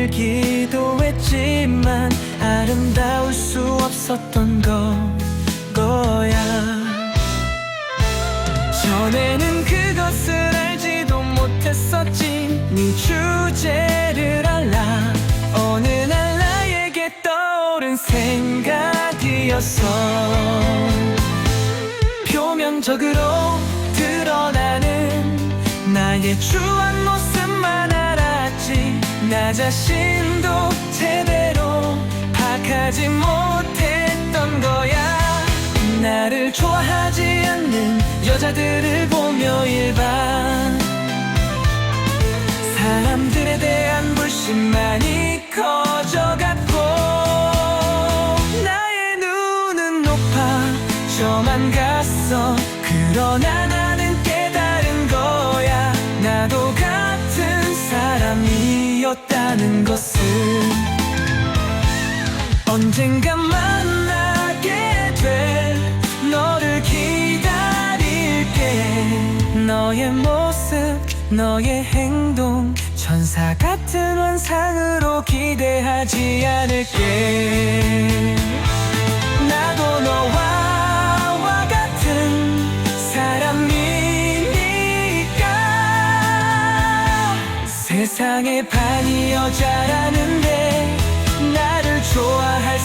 늘 기도했지만 아름다울 수 없었던 거, 거야. 전에는 그것을 알지도 못했었지. 네 주제를 알라 어느 날 나에게 떠오른 생각이었어. 표면적으로 드러나는 나의 모습만 알았지 나 자신도 제대로 파악하지 못했던 거야. 나를 좋아하지 않는 여자들을 보며 일반 사람들에 대한 불신만이 커져갔고 나의 눈은 높아 저만 갔어. 그러나 사람이었다는 것을 언젠가 만나게 될 너를 기다릴게. 너의 모습 너의 행동 천사 같은 환상으로 기대하지 않을게 세상에 반이 여자라는데 나를 좋아할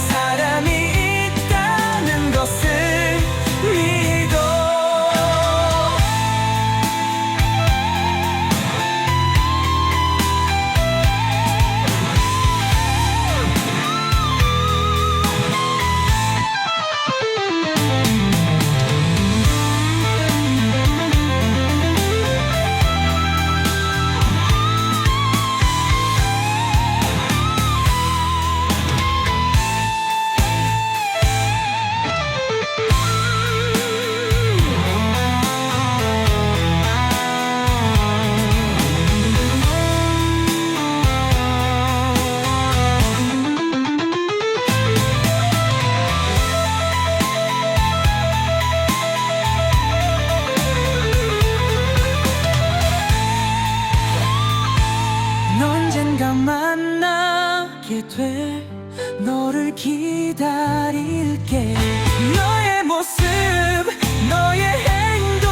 너를 기다릴게. 너의 모습 너의 행동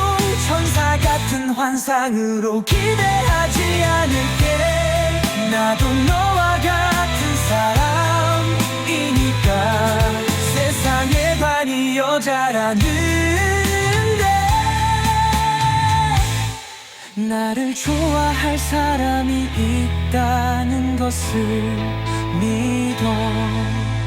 천사 같은 환상으로 기대하지 않을게. 나도 너와 같은 사람이니까. 세상에 반이 여자라는데. 나를 좋아할 사람이 있다는 것을 믿어